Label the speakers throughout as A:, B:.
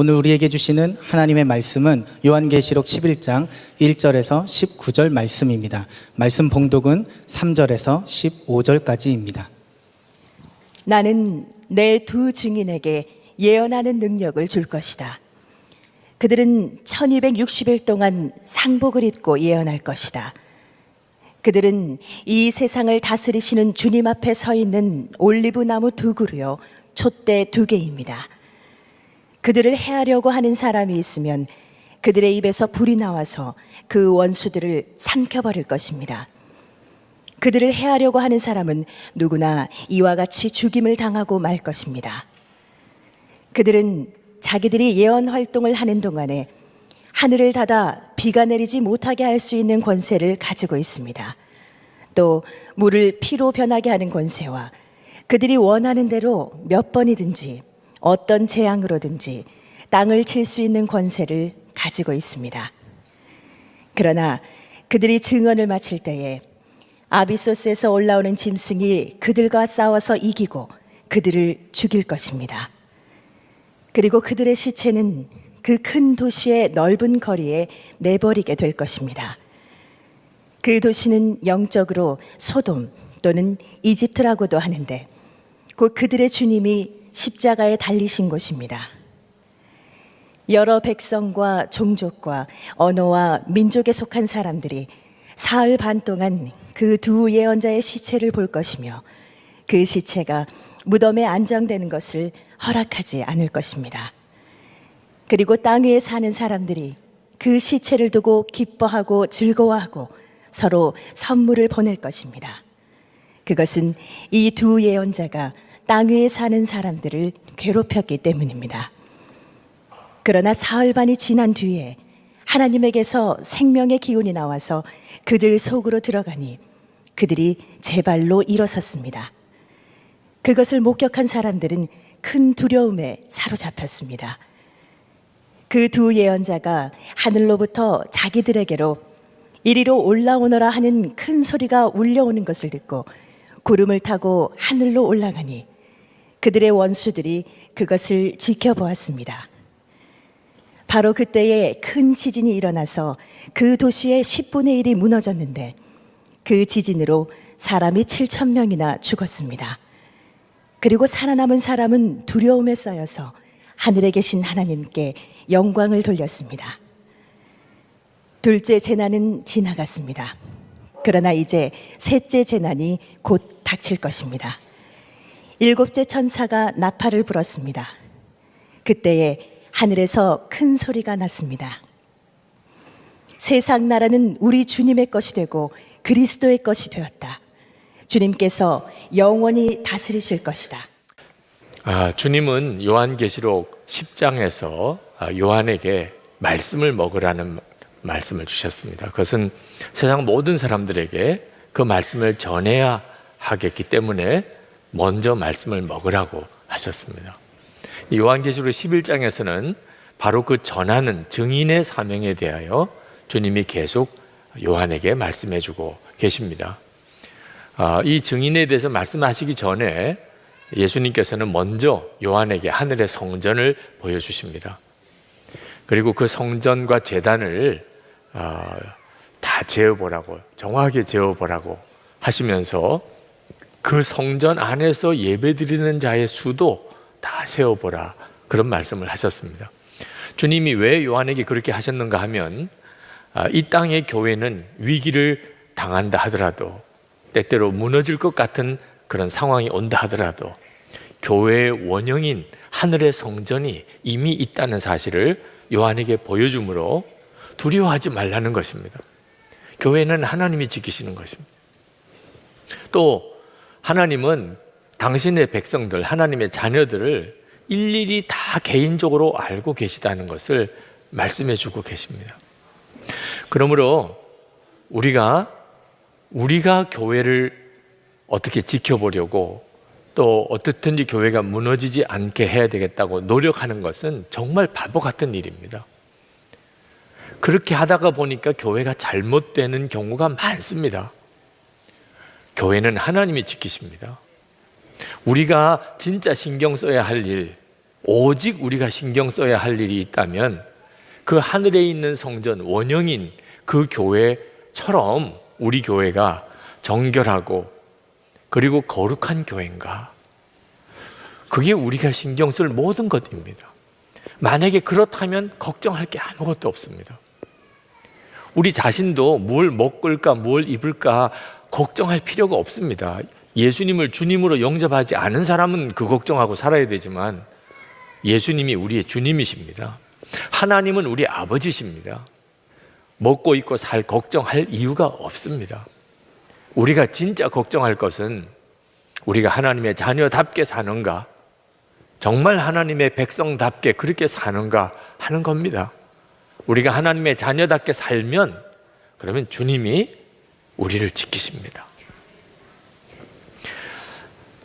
A: 오늘 우리에게 주시는 하나님의 말씀은 요한계시록 11장 1절에서 19절 말씀입니다. 말씀 봉독은 3절에서 15절까지입니다.
B: 나는 내 두 증인에게 예언하는 능력을 줄 것이다. 그들은 1260일 동안 상복을 입고 예언할 것이다. 그들은 이 세상을 다스리시는 주님 앞에 서 있는 올리브 나무 두 그루요, 촛대 두 개입니다. 그들을 해하려고 하는 사람이 있으면 그들의 입에서 불이 나와서 그 원수들을 삼켜버릴 것입니다. 그들을 해하려고 하는 사람은 누구나 이와 같이 죽임을 당하고 말 것입니다. 그들은 자기들이 예언 활동을 하는 동안에 하늘을 닫아 비가 내리지 못하게 할 수 있는 권세를 가지고 있습니다. 또 물을 피로 변하게 하는 권세와 그들이 원하는 대로 몇 번이든지 어떤 재앙으로든지 땅을 칠 수 있는 권세를 가지고 있습니다. 그러나 그들이 증언을 마칠 때에 아비소스에서 올라오는 짐승이 그들과 싸워서 이기고 그들을 죽일 것입니다. 그리고 그들의 시체는 그 큰 도시의 넓은 거리에 내버리게 될 것입니다. 그 도시는 영적으로 소돔 또는 이집트라고도 하는데 곧 그들의 주님이 십자가에 달리신 곳입니다. 여러 백성과 종족과 언어와 민족에 속한 사람들이 사흘 반 동안 그 두 예언자의 시체를 볼 것이며 그 시체가 무덤에 안정되는 것을 허락하지 않을 것입니다. 그리고 땅 위에 사는 사람들이 그 시체를 두고 기뻐하고 즐거워하고 서로 선물을 보낼 것입니다. 그것은 이 두 예언자가 땅 위에 사는 사람들을 괴롭혔기 때문입니다. 그러나 사흘 반이 지난 뒤에 하나님에게서 생명의 기운이 나와서 그들 속으로 들어가니 그들이 제 발로 일어섰습니다. 그것을 목격한 사람들은 큰 두려움에 사로잡혔습니다. 그 두 예언자가 하늘로부터 자기들에게로 이리로 올라오너라 하는 큰 소리가 울려오는 것을 듣고 구름을 타고 하늘로 올라가니 그들의 원수들이 그것을 지켜보았습니다. 바로 그때에 큰 지진이 일어나서 그 도시의 10분의 1이 무너졌는데 그 지진으로 사람이 7천 명이나 죽었습니다. 그리고 살아남은 사람은 두려움에 쌓여서 하늘에 계신 하나님께 영광을 돌렸습니다. 둘째 재난은 지나갔습니다. 그러나 이제 셋째 재난이 곧 닥칠 것입니다. 일곱째 천사가 나팔을 불었습니다. 그때에 하늘에서 큰 소리가 났습니다. 세상 나라는 우리 주님의 것이 되고 그리스도의 것이 되었다. 주님께서 영원히 다스리실 것이다.
C: 아, 주님은 요한계시록 10장에서 아, 요한에게 말씀을 먹으라는 말씀을 주셨습니다. 그것은 세상 모든 사람들에게 그 말씀을 전해야 하겠기 때문에 먼저 말씀을 먹으라고 하셨습니다. 이 요한계시록 11장에서는 바로 그 전하는 증인의 사명에 대하여 주님이 계속 요한에게 말씀해 주고 계십니다. 아, 이 증인에 대해서 말씀하시기 전에 예수님께서는 먼저 요한에게 하늘의 성전을 보여주십니다. 그리고 그 성전과 재단을 아, 다 재어보라고, 정확하게 재어보라고 하시면서 그 성전 안에서 예배드리는 자의 수도 다 세어보라. 그런 말씀을 하셨습니다. 주님이 왜 요한에게 그렇게 하셨는가 하면 아, 이 땅의 교회는 위기를 당한다 하더라도 때때로 무너질 것 같은 그런 상황이 온다 하더라도 교회의 원형인 하늘의 성전이 이미 있다는 사실을 요한에게 보여주므로 두려워하지 말라는 것입니다. 교회는 하나님이 지키시는 것입니다. 또 하나님은 당신의 백성들, 하나님의 자녀들을 일일이 다 개인적으로 알고 계시다는 것을 말씀해 주고 계십니다. 그러므로 우리가 우리가 교회를 어떻게 지켜보려고 또 어떻든지 교회가 무너지지 않게 해야 되겠다고 노력하는 것은 정말 바보 같은 일입니다. 그렇게 하다가 보니까 교회가 잘못되는 경우가 많습니다. 교회는 하나님이 지키십니다. 우리가 진짜 신경 써야 할 일, 오직 우리가 신경 써야 할 일이 있다면 그 하늘에 있는 성전 원형인 그 교회처럼 우리 교회가 정결하고 그리고 거룩한 교회인가? 그게 우리가 신경 쓸 모든 것입니다. 만약에 그렇다면 걱정할 게 아무것도 없습니다. 우리 자신도 뭘 먹을까, 뭘 입을까 걱정할 필요가 없습니다. 예수님을 주님으로 영접하지 않은 사람은 그 걱정하고 살아야 되지만 예수님이 우리의 주님이십니다. 하나님은 우리 아버지십니다. 먹고 입고 살 걱정할 이유가 없습니다. 우리가 진짜 걱정할 것은 우리가 하나님의 자녀답게 사는가, 정말 하나님의 백성답게 그렇게 사는가 하는 겁니다. 우리가 하나님의 자녀답게 살면 그러면 주님이 우리를 지키십니다.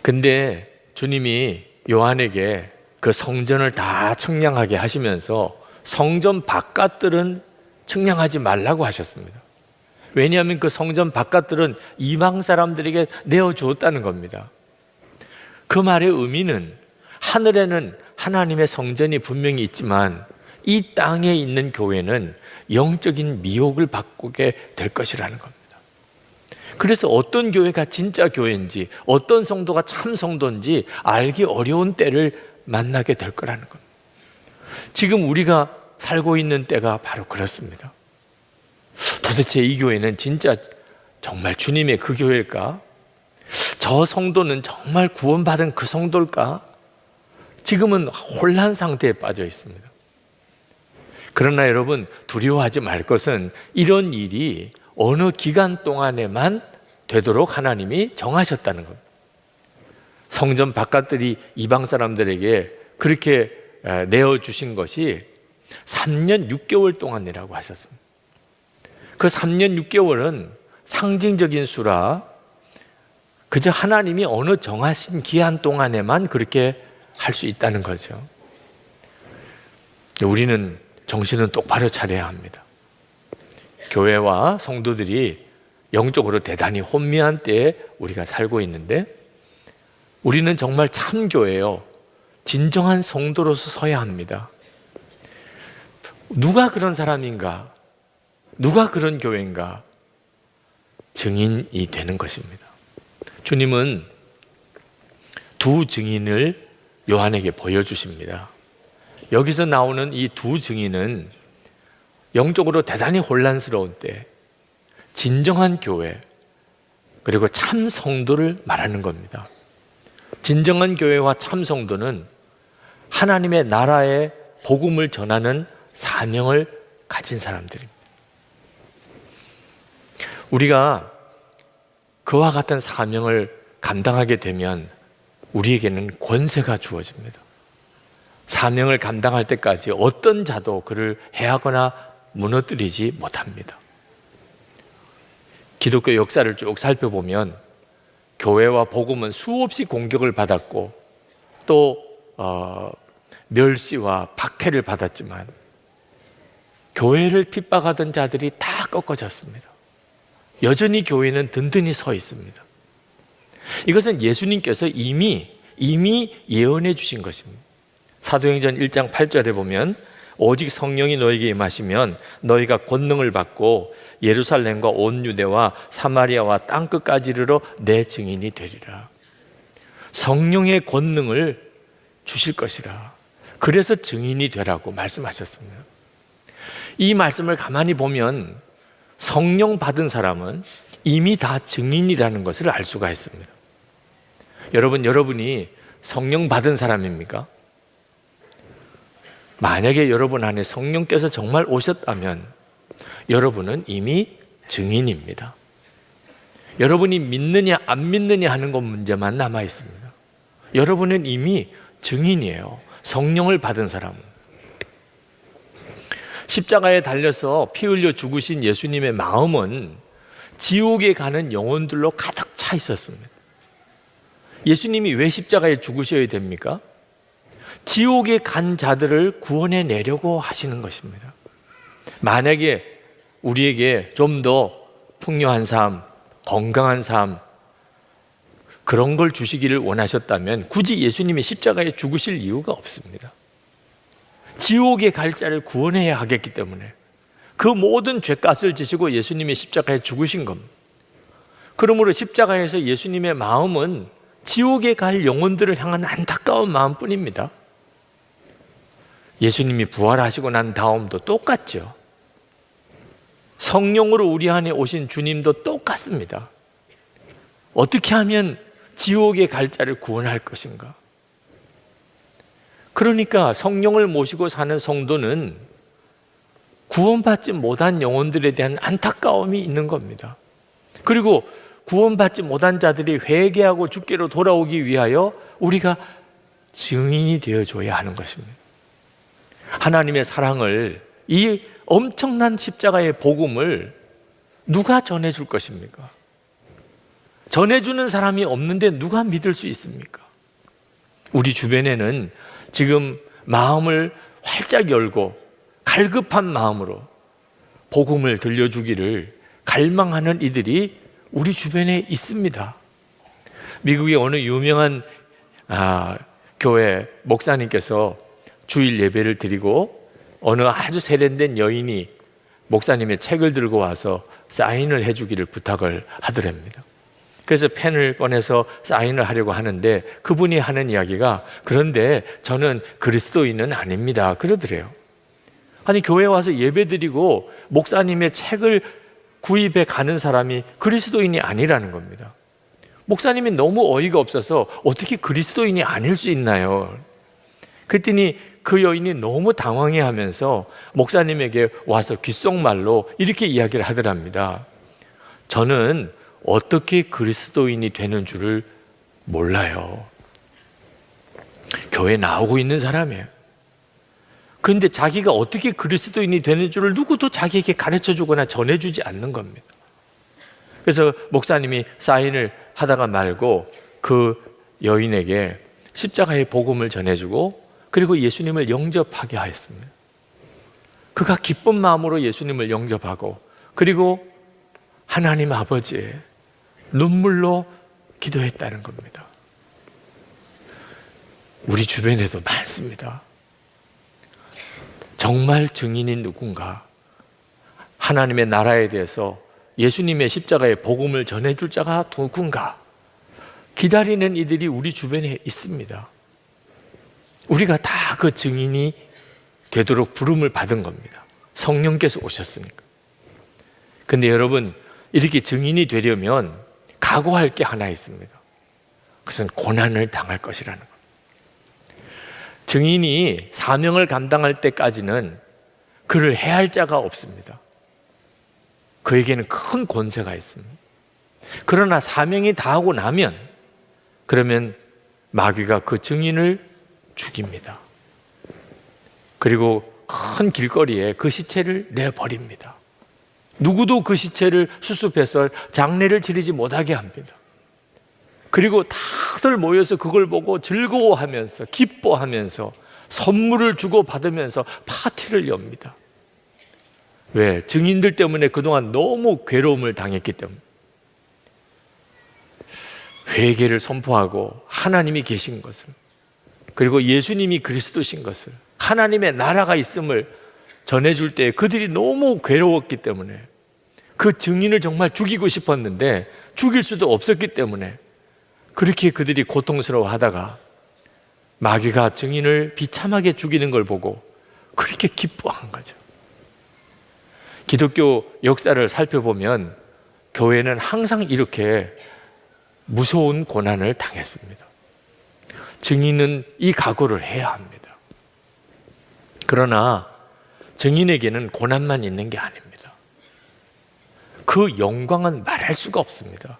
C: 근데 주님이 요한에게 그 성전을 다 청량하게 하시면서 성전 바깥들은 청량하지 말라고 하셨습니다. 왜냐하면 그 성전 바깥들은 이방 사람들에게 내어주었다는 겁니다. 그 말의 의미는 하늘에는 하나님의 성전이 분명히 있지만 이 땅에 있는 교회는 영적인 미혹을 바꾸게 될 것이라는 겁니다. 그래서 어떤 교회가 진짜 교회인지 어떤 성도가 참 성도인지 알기 어려운 때를 만나게 될 거라는 겁니다. 지금 우리가 살고 있는 때가 바로 그렇습니다. 도대체 이 교회는 진짜 정말 주님의 그 교회일까? 저 성도는 정말 구원받은 그 성도일까? 지금은 혼란 상태에 빠져 있습니다. 그러나 여러분 두려워하지 말 것은 이런 일이 어느 기간 동안에만 되도록 하나님이 정하셨다는 겁니다. 성전 바깥들이 이방 사람들에게 그렇게 내어 주신 것이 3년 6개월 동안이라고 하셨습니다. 그 3년 6개월은 상징적인 수라 그저 하나님이 어느 정하신 기한 동안에만 그렇게 할 수 있다는 거죠. 우리는 정신은 똑바로 차려야 합니다. 교회와 성도들이 영적으로 대단히 혼미한 때에 우리가 살고 있는데 우리는 정말 참교회요. 진정한 성도로서 서야 합니다. 누가 그런 사람인가? 누가 그런 교회인가? 증인이 되는 것입니다. 주님은 두 증인을 요한에게 보여주십니다. 여기서 나오는 이 두 증인은 영적으로 대단히 혼란스러운 때, 진정한 교회, 그리고 참 성도를 말하는 겁니다. 진정한 교회와 참 성도는 하나님의 나라의 복음을 전하는 사명을 가진 사람들입니다. 우리가 그와 같은 사명을 감당하게 되면 우리에게는 권세가 주어집니다. 사명을 감당할 때까지 어떤 자도 그를 해하거나 무너뜨리지 못합니다. 기독교 역사를 쭉 살펴보면 교회와 복음은 수없이 공격을 받았고 또 어, 멸시와 박해를 받았지만 교회를 핍박하던 자들이 다 꺾어졌습니다. 여전히 교회는 든든히 서 있습니다. 이것은 예수님께서 이미 이미 예언해 주신 것입니다. 사도행전 1장 8절에 보면 오직 성령이 너에게 임하시면 너희가 권능을 받고 예루살렘과 온 유대와 사마리아와 땅 끝까지 이르러 내 증인이 되리라. 성령의 권능을 주실 것이라. 그래서 증인이 되라고 말씀하셨습니다. 이 말씀을 가만히 보면 성령 받은 사람은 이미 다 증인이라는 것을 알 수가 있습니다. 여러분, 여러분이 성령 받은 사람입니까? 만약에 여러분 안에 성령께서 정말 오셨다면 여러분은 이미 증인입니다. 여러분이 믿느냐 안 믿느냐 하는 것 문제만 남아 있습니다. 여러분은 이미 증인이에요. 성령을 받은 사람. 십자가에 달려서 피 흘려 죽으신 예수님의 마음은 지옥에 가는 영혼들로 가득 차 있었습니다. 예수님이 왜 십자가에 죽으셔야 됩니까? 지옥에 간 자들을 구원해 내려고 하시는 것입니다. 만약에 우리에게 좀 더 풍요한 삶, 건강한 삶, 그런 걸 주시기를 원하셨다면 굳이 예수님이 십자가에 죽으실 이유가 없습니다. 지옥의 갈 자를 구원해야 하겠기 때문에 그 모든 죄값을 지시고 예수님이 십자가에 죽으신 겁니다. 그러므로 십자가에서 예수님의 마음은 지옥에 갈 영혼들을 향한 안타까운 마음뿐입니다. 예수님이 부활하시고 난 다음도 똑같죠. 성령으로 우리 안에 오신 주님도 똑같습니다. 어떻게 하면 지옥의 갈 자를 구원할 것인가? 그러니까 성령을 모시고 사는 성도는 구원받지 못한 영혼들에 대한 안타까움이 있는 겁니다. 그리고 구원받지 못한 자들이 회개하고 주께로 돌아오기 위하여 우리가 증인이 되어줘야 하는 것입니다. 하나님의 사랑을 이 엄청난 십자가의 복음을 누가 전해줄 것입니까? 전해주는 사람이 없는데 누가 믿을 수 있습니까? 우리 주변에는 지금 마음을 활짝 열고 갈급한 마음으로 복음을 들려주기를 갈망하는 이들이 우리 주변에 있습니다. 미국의 어느 유명한 아, 교회 목사님께서 주일 예배를 드리고 어느 아주 세련된 여인이 목사님의 책을 들고 와서 사인을 해주기를 부탁을 하더랍니다. 그래서 펜을 꺼내서 사인을 하려고 하는데 그분이 하는 이야기가 그런데 저는 그리스도인은 아닙니다. 그러더래요. 아니 교회 와서 예배 드리고 목사님의 책을 구입해 가는 사람이 그리스도인이 아니라는 겁니다. 목사님이 너무 어이가 없어서 어떻게 그리스도인이 아닐 수 있나요? 그랬더니 그 여인이 너무 당황해 하면서 목사님에게 와서 귓속말로 이렇게 이야기를 하더랍니다. 저는 어떻게 그리스도인이 되는 줄을 몰라요. 교회 나오고 있는 사람이에요. 그런데 자기가 어떻게 그리스도인이 되는 줄을 누구도 자기에게 가르쳐 주거나 전해 주지 않는 겁니다. 그래서 목사님이 사인을 하다가 말고 그 여인에게 십자가의 복음을 전해주고 그리고 예수님을 영접하게 하였습니다. 그가 기쁜 마음으로 예수님을 영접하고 그리고 하나님 아버지의 눈물로 기도했다는 겁니다. 우리 주변에도 많습니다. 정말 증인인 누군가 하나님의 나라에 대해서 예수님의 십자가의 복음을 전해줄 자가 누군가 기다리는 이들이 우리 주변에 있습니다. 우리가 다 그 증인이 되도록 부름을 받은 겁니다. 성령께서 오셨으니까. 근데 여러분, 이렇게 증인이 되려면 각오할 게 하나 있습니다. 그것은 고난을 당할 것이라는 겁니다. 증인이 사명을 감당할 때까지는 그를 해할 자가 없습니다. 그에게는 큰 권세가 있습니다. 그러나 사명이 다 하고 나면 그러면 마귀가 그 증인을 죽입니다. 그리고 큰 길거리에 그 시체를 내버립니다. 누구도 그 시체를 수습해서 장례를 치르지 못하게 합니다. 그리고 다들 모여서 그걸 보고 즐거워하면서 기뻐하면서 선물을 주고 받으면서 파티를 엽니다. 왜? 증인들 때문에 그동안 너무 괴로움을 당했기 때문에. 회개를 선포하고 하나님이 계신 것을 그리고 예수님이 그리스도신 것을 하나님의 나라가 있음을 전해줄 때 그들이 너무 괴로웠기 때문에 그 증인을 정말 죽이고 싶었는데 죽일 수도 없었기 때문에 그렇게 그들이 고통스러워 하다가 마귀가 증인을 비참하게 죽이는 걸 보고 그렇게 기뻐한 거죠. 기독교 역사를 살펴보면 교회는 항상 이렇게 무서운 고난을 당했습니다. 증인은 이 각오를 해야 합니다. 그러나 증인에게는 고난만 있는 게 아닙니다. 그 영광은 말할 수가 없습니다.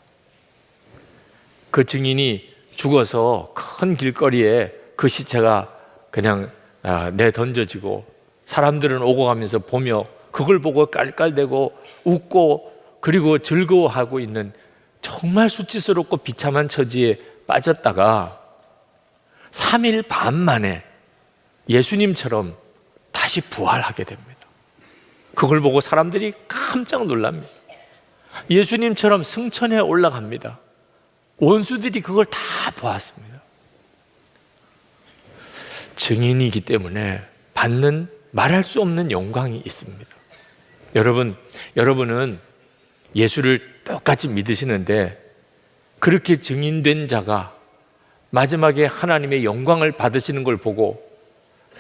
C: 그 증인이 죽어서 큰 길거리에 그 시체가 그냥 아, 내던져지고 사람들은 오고 가면서 보며 그걸 보고 깔깔대고 웃고 그리고 즐거워하고 있는 정말 수치스럽고 비참한 처지에 빠졌다가 3일 반 만에 예수님처럼 다시 부활하게 됩니다. 그걸 보고 사람들이 깜짝 놀랍니다. 예수님처럼 승천에 올라갑니다. 원수들이 그걸 다 보았습니다. 증인이기 때문에 받는 말할 수 없는 영광이 있습니다. 여러분, 여러분은 예수를 똑같이 믿으시는데 그렇게 증인된 자가 마지막에 하나님의 영광을 받으시는 걸 보고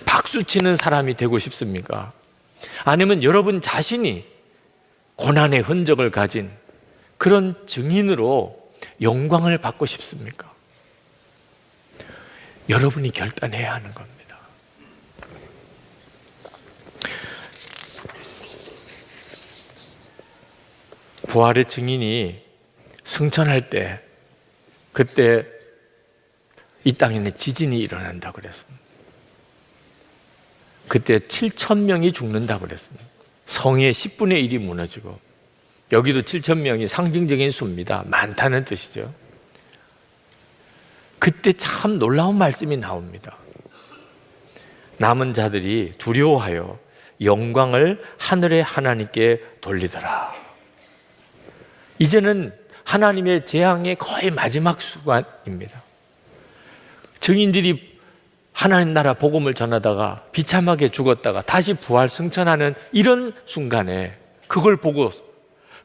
C: 박수 치는 사람이 되고 싶습니까? 아니면 여러분 자신이 고난의 흔적을 가진 그런 증인으로 영광을 받고 싶습니까? 여러분이 결단해야 하는 겁니다. 부활의 증인이 승천할 때 그때 이 땅에는 지진이 일어난다 그랬습니다. 그때 7천 명이 죽는다 그랬습니다. 성의 10분의 1이 무너지고 여기도 7천 명이 상징적인 수입니다. 많다는 뜻이죠. 그때 참 놀라운 말씀이 나옵니다. 남은 자들이 두려워하여 영광을 하늘의 하나님께 돌리더라. 이제는 하나님의 재앙의 거의 마지막 순간입니다. 증인들이 하나님 나라 복음을 전하다가 비참하게 죽었다가 다시 부활 승천하는 이런 순간에 그걸 보고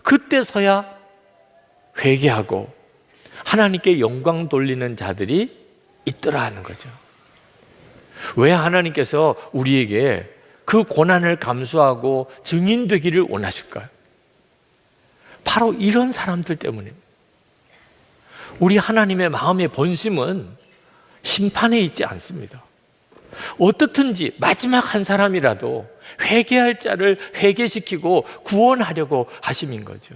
C: 그때서야 회개하고 하나님께 영광 돌리는 자들이 있더라 하는 거죠. 왜 하나님께서 우리에게 그 고난을 감수하고 증인되기를 원하실까요? 바로 이런 사람들 때문입니다. 우리 하나님의 마음의 본심은 심판에 있지 않습니다. 어떻든지 마지막 한 사람이라도 회개할 자를 회개시키고 구원하려고 하심인 거죠.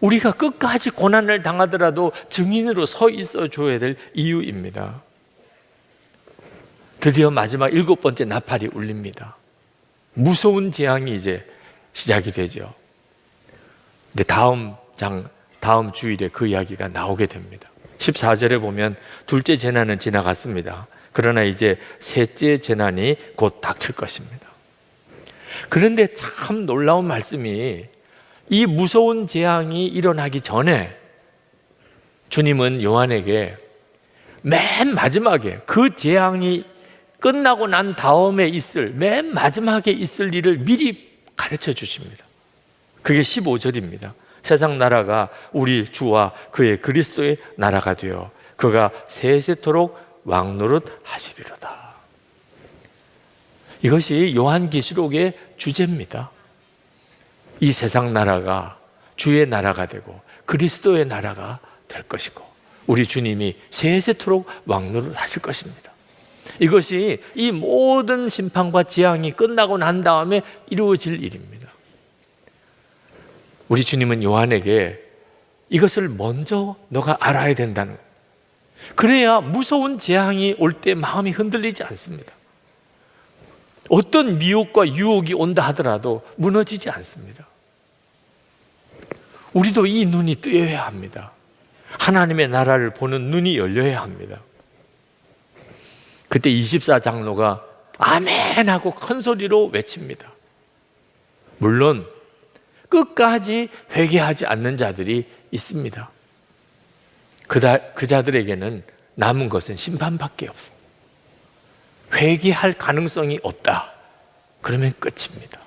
C: 우리가 끝까지 고난을 당하더라도 증인으로 서 있어 줘야 될 이유입니다. 드디어 마지막 일곱 번째 나팔이 울립니다. 무서운 재앙이 이제 시작이 되죠. 근데 다음 장, 다음 주일에 그 이야기가 나오게 됩니다. 14절에 보면 둘째 재난은 지나갔습니다. 그러나 이제 셋째 재난이 곧 닥칠 것입니다. 그런데 참 놀라운 말씀이 이 무서운 재앙이 일어나기 전에 주님은 요한에게 맨 마지막에 그 재앙이 끝나고 난 다음에 있을 맨 마지막에 있을 일을 미리 가르쳐 주십니다. 그게 15절입니다. 세상 나라가 우리 주와 그의 그리스도의 나라가 되어 그가 세세토록 왕노릇 하시리로다. 이것이 요한계시록의 주제입니다. 이 세상 나라가 주의 나라가 되고 그리스도의 나라가 될 것이고 우리 주님이 세세토록 왕노릇 하실 것입니다. 이것이 이 모든 심판과 재앙이 끝나고 난 다음에 이루어질 일입니다. 우리 주님은 요한에게 이것을 먼저 너가 알아야 된다는 거예요. 그래야 무서운 재앙이 올 때 마음이 흔들리지 않습니다. 어떤 미혹과 유혹이 온다 하더라도 무너지지 않습니다. 우리도 이 눈이 뜨여야 합니다. 하나님의 나라를 보는 눈이 열려야 합니다. 그때 24장로가 아멘 하고 큰 소리로 외칩니다. 물론 끝까지 회개하지 않는 자들이 있습니다. 그다, 그 자들에게는 남은 것은 심판밖에 없습니다. 회개할 가능성이 없다. 그러면 끝입니다.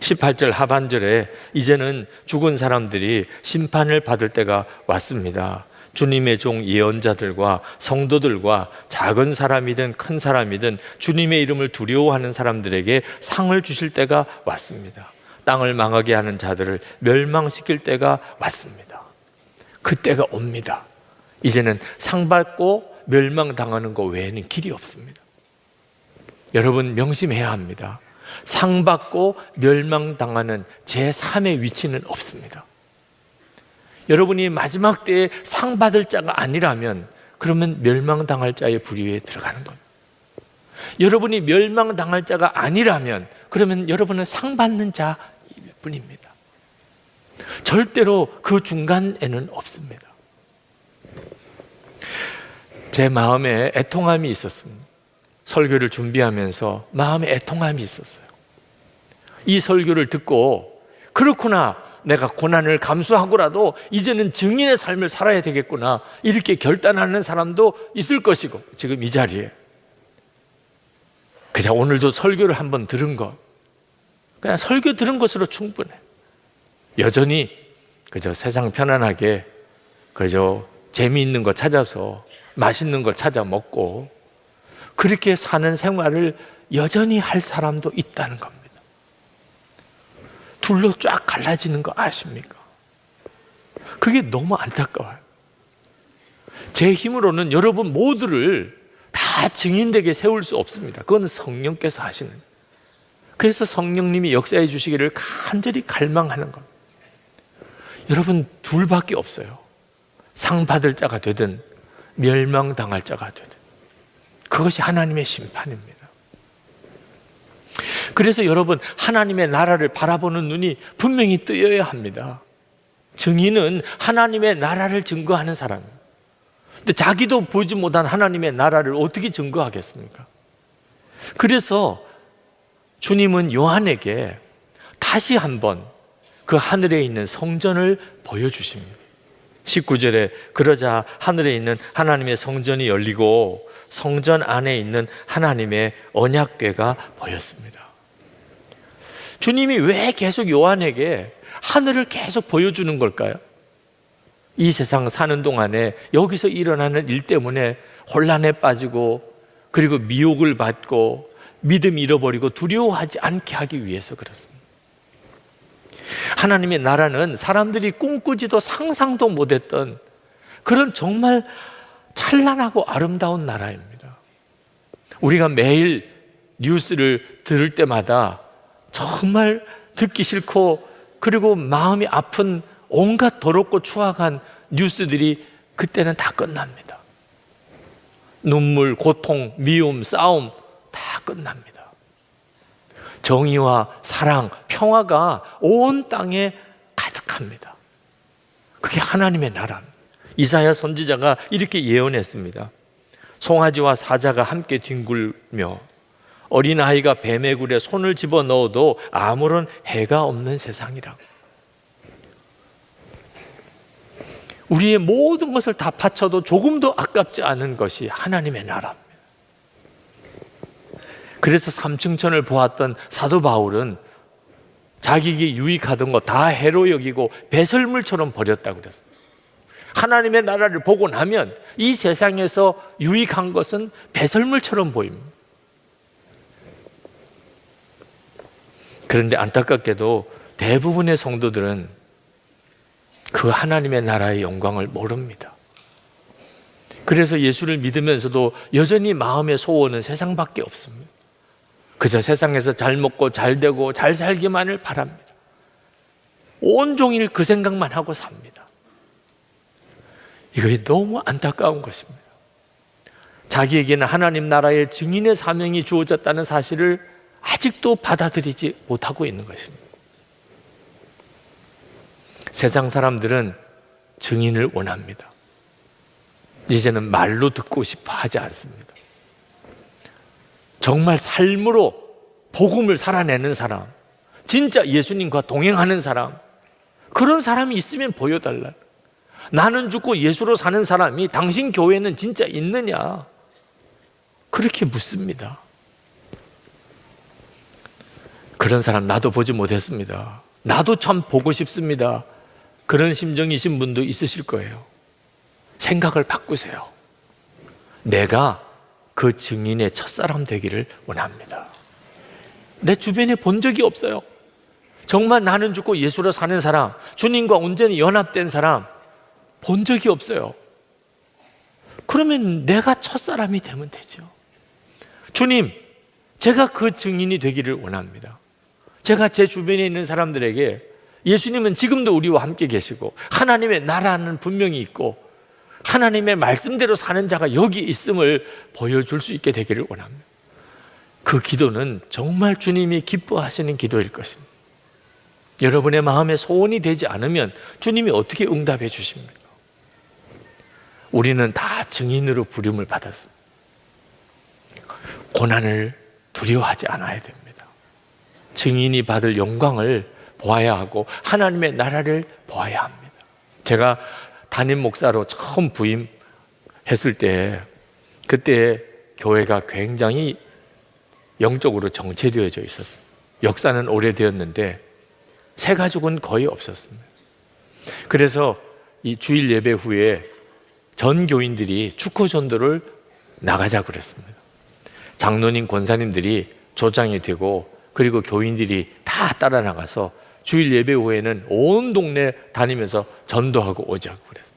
C: 18절 하반절에 이제는 죽은 사람들이 심판을 받을 때가 왔습니다. 주님의 종 예언자들과 성도들과 작은 사람이든 큰 사람이든 주님의 이름을 두려워하는 사람들에게 상을 주실 때가 왔습니다. 땅을 망하게 하는 자들을 멸망시킬 때가 왔습니다. 그때가 옵니다. 이제는 상 받고 멸망당하는 것 외에는 길이 없습니다. 여러분 명심해야 합니다. 상 받고 멸망당하는 제3의 위치는 없습니다. 여러분이 마지막 때에 상 받을 자가 아니라면 그러면 멸망당할 자의 부류에 들어가는 겁니다. 여러분이 멸망당할 자가 아니라면 그러면 여러분은 상 받는 자일 뿐입니다. 절대로 그 중간에는 없습니다. 제 마음에 애통함이 있었습니다. 설교를 준비하면서 마음에 애통함이 있었어요. 이 설교를 듣고 그렇구나 내가 고난을 감수하고라도 이제는 증인의 삶을 살아야 되겠구나. 이렇게 결단하는 사람도 있을 것이고, 지금 이 자리에. 그냥 오늘도 설교를 한번 들은 것. 그냥 설교 들은 것으로 충분해. 여전히 그저 세상 편안하게 그저 재미있는 거 찾아서 맛있는 거 찾아 먹고 그렇게 사는 생활을 여전히 할 사람도 있다는 겁니다. 둘로 쫙 갈라지는 거 아십니까? 그게 너무 안타까워요. 제 힘으로는 여러분 모두를 다 증인되게 세울 수 없습니다. 그건 성령께서 하시는. 그래서 성령님이 역사해 주시기를 간절히 갈망하는 겁니다. 여러분 둘밖에 없어요. 상 받을 자가 되든 멸망당할 자가 되든 그것이 하나님의 심판입니다. 그래서 여러분 하나님의 나라를 바라보는 눈이 분명히 뜨여야 합니다. 증인은 하나님의 나라를 증거하는 사람입니다. 근데 자기도 보지 못한 하나님의 나라를 어떻게 증거하겠습니까? 그래서 주님은 요한에게 다시 한번 그 하늘에 있는 성전을 보여주십니다. 19절에 그러자 하늘에 있는 하나님의 성전이 열리고 성전 안에 있는 하나님의 언약궤가 보였습니다. 주님이 왜 계속 요한에게 하늘을 계속 보여주는 걸까요? 이 세상 사는 동안에 여기서 일어나는 일 때문에 혼란에 빠지고 그리고 미혹을 받고 믿음 잃어버리고 두려워하지 않게 하기 위해서 그렇습니다. 하나님의 나라는 사람들이 꿈꾸지도 상상도 못했던 그런 정말 찬란하고 아름다운 나라입니다. 우리가 매일 뉴스를 들을 때마다 정말 듣기 싫고 그리고 마음이 아픈 온갖 더럽고 추악한 뉴스들이 그때는 다 끝납니다. 눈물, 고통, 미움, 싸움 다 끝납니다. 정의와 사랑, 평화가 온 땅에 가득합니다. 그게 하나님의 나라입니다. 이사야 선지자가 이렇게 예언했습니다. 송아지와 사자가 함께 뒹굴며 어린아이가 뱀의 굴에 손을 집어 넣어도 아무런 해가 없는 세상이라. 우리의 모든 것을 다 바쳐도 조금도 아깝지 않은 것이 하나님의 나라입니다. 그래서 삼층천을 보았던 사도 바울은 자기에게 유익하던 거 다 해로 여기고 배설물처럼 버렸다고 그랬습니다. 하나님의 나라를 보고 나면 이 세상에서 유익한 것은 배설물처럼 보입니다. 그런데 안타깝게도 대부분의 성도들은 그 하나님의 나라의 영광을 모릅니다. 그래서 예수를 믿으면서도 여전히 마음의 소원은 세상밖에 없습니다. 그저 세상에서 잘 먹고 잘 되고 잘 살기만을 바랍니다. 온종일 그 생각만 하고 삽니다. 이것이 너무 안타까운 것입니다. 자기에게는 하나님 나라의 증인의 사명이 주어졌다는 사실을 아직도 받아들이지 못하고 있는 것입니다. 세상 사람들은 증인을 원합니다. 이제는 말로 듣고 싶어 하지 않습니다. 정말 삶으로 복음을 살아내는 사람, 진짜 예수님과 동행하는 사람, 그런 사람이 있으면 보여달라. 나는 죽고 예수로 사는 사람이 당신 교회는 진짜 있느냐? 그렇게 묻습니다. 그런 사람 나도 보지 못했습니다. 나도 참 보고 싶습니다. 그런 심정이신 분도 있으실 거예요. 생각을 바꾸세요. 내가 그 증인의 첫사람 되기를 원합니다. 내 주변에 본 적이 없어요. 정말 나는 죽고 예수로 사는 사람, 주님과 온전히 연합된 사람 본 적이 없어요. 그러면 내가 첫사람이 되면 되죠. 주님, 제가 그 증인이 되기를 원합니다. 제가 제 주변에 있는 사람들에게 예수님은 지금도 우리와 함께 계시고 하나님의 나라는 분명히 있고 하나님의 말씀대로 사는 자가 여기 있음을 보여줄 수 있게 되기를 원합니다. 그 기도는 정말 주님이 기뻐하시는 기도일 것입니다. 여러분의 마음에 소원이 되지 않으면 주님이 어떻게 응답해 주십니까? 우리는 다 증인으로 부름을 받았습니다. 고난을 두려워하지 않아야 됩니다. 증인이 받을 영광을 보아야 하고 하나님의 나라를 보아야 합니다. 제가 담임 목사로 처음 부임했을 때 그때 교회가 굉장히 영적으로 정체되어져 있었습니다. 역사는 오래되었는데 새 가족은 거의 없었습니다. 그래서 이 주일 예배 후에 전 교인들이 축구 전도를 나가자 그랬습니다. 장로님 권사님들이 조장이 되고 그리고 교인들이 다 따라 나가서 주일 예배 후에는 온 동네 다니면서 전도하고 오자고 그랬어요.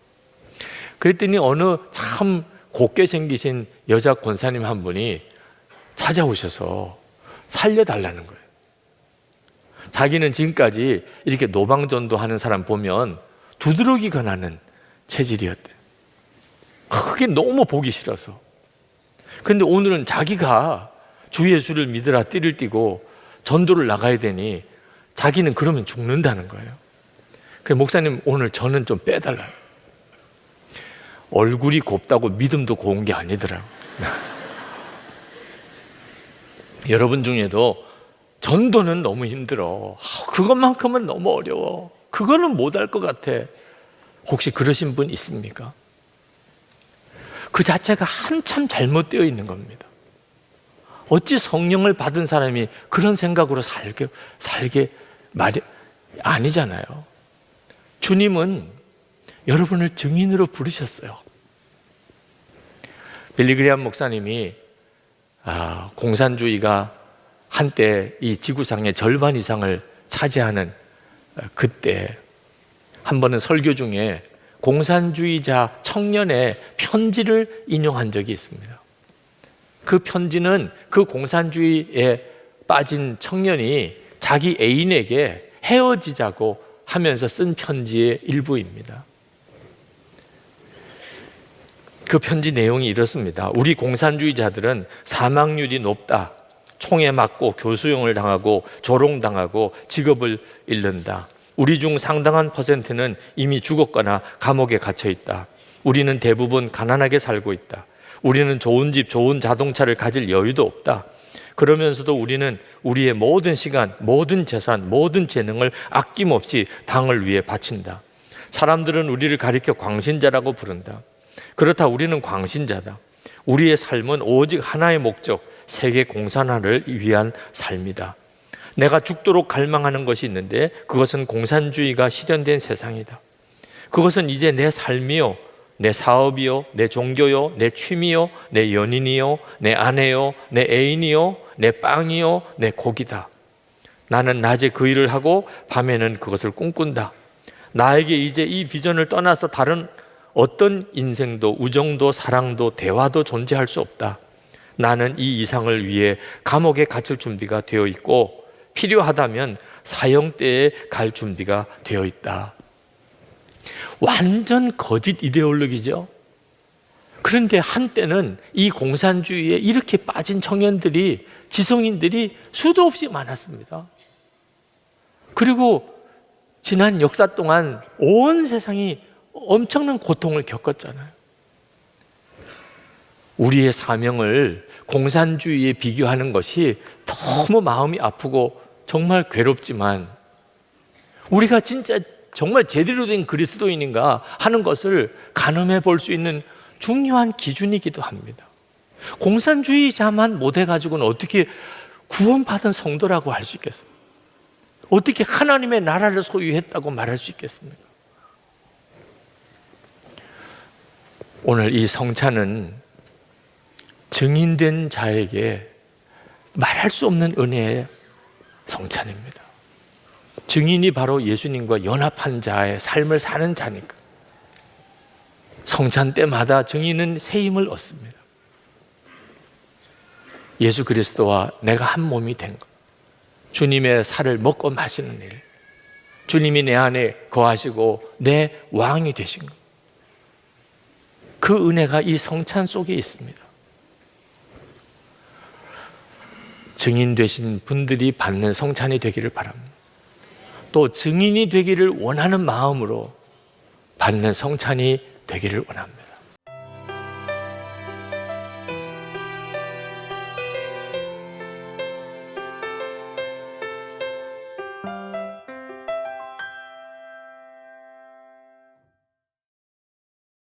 C: 그랬더니 어느 참 곱게 생기신 여자 권사님 한 분이 찾아오셔서 살려달라는 거예요. 자기는 지금까지 이렇게 노방전도 하는 사람 보면 두드러기가 나는 체질이었대. 그게 너무 보기 싫어서. 근데 오늘은 자기가 주 예수를 믿으라 띠를 띠고 전도를 나가야 되니 자기는 그러면 죽는다는 거예요. 그 목사님 오늘 저는 좀 빼달라요. 얼굴이 곱다고 믿음도 고운 게 아니더라고. 여러분 중에도 전도는 너무 힘들어. 아, 그것만큼은 너무 어려워. 그거는 못할 것 같아. 혹시 그러신 분 있습니까? 그 자체가 한참 잘못되어 있는 겁니다. 어찌 성령을 받은 사람이 그런 생각으로 살게, 살게 말이 아니잖아요. 주님은 여러분을 증인으로 부르셨어요. 빌리그리안 목사님이 아, 공산주의가 한때 이 지구상의 절반 이상을 차지하는 어, 그때 한 번은 설교 중에 공산주의자 청년의 편지를 인용한 적이 있습니다. 그 편지는 그 공산주의에 빠진 청년이 자기 애인에게 헤어지자고 하면서 쓴 편지의 일부입니다. 그 편지 내용이 이렇습니다. 우리 공산주의자들은 사망률이 높다. 총에 맞고 교수형을 당하고 조롱당하고 직업을 잃는다. 우리 중 상당한 퍼센트는 이미 죽었거나 감옥에 갇혀 있다. 우리는 대부분 가난하게 살고 있다. 우리는 좋은 집, 좋은 자동차를 가질 여유도 없다. 그러면서도 우리는 우리의 모든 시간, 모든 재산, 모든 재능을 아낌없이 당을 위해 바친다. 사람들은 우리를 가리켜 광신자라고 부른다. 그렇다 우리는 광신자다. 우리의 삶은 오직 하나의 목적, 세계 공산화를 위한 삶이다. 내가 죽도록 갈망하는 것이 있는데 그것은 공산주의가 실현된 세상이다. 그것은 이제 내 삶이요, 내 사업이요, 내 종교요, 내 취미요, 내 연인이요, 내 아내요, 내 애인이요, 내 빵이요, 내 고기다. 나는 낮에 그 일을 하고 밤에는 그것을 꿈꾼다. 나에게 이제 이 비전을 떠나서 다른 어떤 인생도 우정도 사랑도 대화도 존재할 수 없다. 나는 이 이상을 위해 감옥에 갇힐 준비가 되어 있고 필요하다면 사형대에 갈 준비가 되어 있다. 완전 거짓 이데올로기죠. 그런데 한때는 이 공산주의에 이렇게 빠진 청년들이 지성인들이 수도 없이 많았습니다. 그리고 지난 역사 동안 온 세상이 엄청난 고통을 겪었잖아요. 우리의 사명을 공산주의에 비교하는 것이 너무 마음이 아프고 정말 괴롭지만 우리가 진짜 정말 제대로 된 그리스도인인가 하는 것을 가늠해 볼 수 있는 중요한 기준이기도 합니다. 공산주의자만 못해가지고는 어떻게 구원받은 성도라고 할 수 있겠습니까? 어떻게 하나님의 나라를 소유했다고 말할 수 있겠습니까? 오늘 이 성찬은 증인된 자에게 말할 수 없는 은혜의 성찬입니다. 증인이 바로 예수님과 연합한 자의 삶을 사는 자니까. 성찬 때마다 증인은 새 힘을 얻습니다. 예수 그리스도와 내가 한 몸이 된 것. 주님의 살을 먹고 마시는 일. 주님이 내 안에 거하시고 내 왕이 되신 것. 그 은혜가 이 성찬 속에 있습니다. 증인 되신 분들이 받는 성찬이 되기를 바랍니다. 또 증인이 되기를 원하는 마음으로 받는 성찬이 되기를 원합니다.